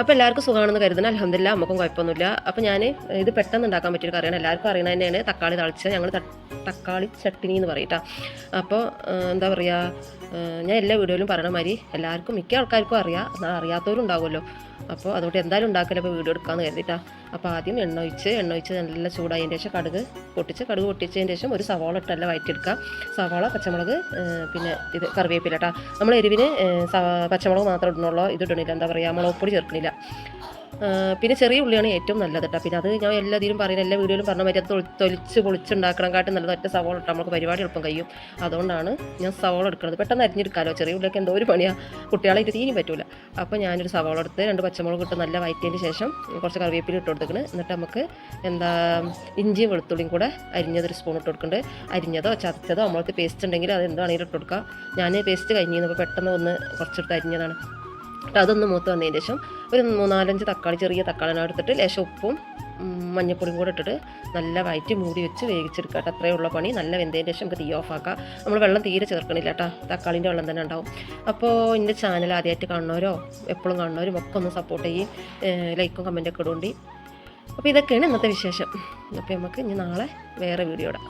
അപ്പോൾ എല്ലാവർക്കും സുഖമാണെന്ന് കരുതുന്നു. അലഹമില്ല നമുക്കും കുഴപ്പമൊന്നുമില്ല. അപ്പോൾ ഞാൻ ഇത് പെട്ടെന്ന് ഉണ്ടാക്കാൻ പറ്റിയൊരു കറിയാണ്. എല്ലാവർക്കും അറിയുന്നത് തന്നെയാണ് തക്കാളി തളിച്ച് ഞങ്ങൾ തക്കാളി ചട്ടിനി എന്ന് പറയട്ടാ അപ്പോൾ എന്താ പറയുക ഞാൻ എല്ലാ വീഡിയോയിലും പറയണ മാതിരി എല്ലാവർക്കും മിക്ക ആൾക്കാർക്കും അറിയാം. എന്നാൽ അറിയാത്തവരും ഉണ്ടാവുമല്ലോ. അപ്പോൾ അതുകൊണ്ട് എന്തായാലും ഉണ്ടാക്കില്ല അപ്പോൾ വീഡിയോ എടുക്കാമെന്ന് കരുതിയിട്ടാണ് അപ്പോൾ ആദ്യം എണ്ണ ഒഴിച്ച് എണ്ണ ഒഴിച്ച് നല്ല ചൂടായതിന്റെ ശേഷം കടുക് പൊട്ടിച്ച് കടുക് പൊട്ടിച്ചതിന് ശേഷം ഒരു സവാള ഇട്ടല്ല വയറ്റിയെടുക്കുക സവാള പച്ചമുളക് പിന്നെ ഇത് കറിവേപ്പില കേട്ടോ നമ്മൾ എരിവിന് പച്ചമുളക് മാത്രം ഇടണുള്ളൂ ഇത് ഇടണില്ല. എന്താ പറയുക മുളക് പൊടി ചേർക്കണില്ല. പിന്നെ ചെറിയ ഉള്ളിയാണ് ഏറ്റവും നല്ലത് കേട്ടോ. പിന്നെ അത് ഞാൻ എല്ലാതിലും പറയുന്ന എല്ലാ വീഡിയോയിലും പറഞ്ഞ മാതിരി അത് തൊലിച്ച് പൊളിച്ചുണ്ടാക്കണം കാട്ടും നല്ലത് ഒറ്റ സവോള ഇട്ടാൽ നമുക്ക് പരിപാടി എളുപ്പം കഴിയും. അതുകൊണ്ടാണ് ഞാൻ സവോള എടുക്കുന്നത്. പെട്ടെന്ന് അരിഞ്ഞെടുക്കാമല്ലോ ചെറിയ ഉള്ളിയൊക്കെ എന്തോ ഒരു പണിയാണ് കുട്ടികളായിട്ട് തീരും പറ്റൂല. അപ്പോൾ ഞാനൊരു സവോള എടുത്ത് രണ്ട് പച്ചമുളക് ഇട്ട് നല്ല വയറ്റിയതിന് ശേഷം കുറച്ച് കറിവേപ്പില ഇട്ട് കൊടുത്തേക്കണ് എന്നിട്ട് നമുക്ക് എന്താ ഇഞ്ചിയും വെളുത്തുള്ളിയും കൂടെ അരിഞ്ഞത് ഒരു സ്പൂൺ ഇട്ട് കൊടുക്കുന്നുണ്ട്. അരിഞ്ഞതോ ചതച്ചതോ നമ്മൾക്ക് പേസ്റ്റ് ഉണ്ടെങ്കിൽ അത് എന്താണെങ്കിലും ഇട്ട് കൊടുക്കുക ഞാൻ പേസ്റ്റ് കഴിഞ്ഞിരുന്നപ്പോൾ പെട്ടെന്ന് ഒന്ന് കുറച്ചിട്ട് അരിഞ്ഞതാണ്. എന്നിട്ട് അതൊന്ന് മൂത്ത് വന്നതിന് ശേഷം ഒരു മൂന്നാലഞ്ച് തക്കാളി ചെറിയ തക്കാളി എടുത്തിട്ട് ലേശം ഉപ്പും മഞ്ഞപ്പൊടിയും കൂടെ ഇട്ടിട്ട് നല്ല വയറ്റി മൂടി വെച്ച് വേവിച്ചെടുക്കുക കേട്ടോ. അത്രയുള്ള പണി. നല്ല വെന്തതിന് ശേഷം നമുക്ക് തീ ഓഫ് ആക്കാം. നമ്മൾ വെള്ളം തീരെ ചേർക്കണില്ല കേട്ടോ. തക്കാളിന്റെ വെള്ളം തന്നെ ഉണ്ടാവും. അപ്പോൾ എന്റെ ചാനൽ ആദ്യമായിട്ട് കാണുന്നവരോ എപ്പോഴും കാണുന്നവരും ഒക്കെ ഒന്ന് സപ്പോർട്ട് ചെയ്യും ലൈക്കും കമന്റൊക്കെ ഇടുകൊണ്ട്. അപ്പോൾ ഇതൊക്കെയാണ് ഇന്നത്തെ വിശേഷം. അപ്പോൾ നമുക്ക് ഇനി നാളെ വേറെ വീഡിയോ ഇടാം.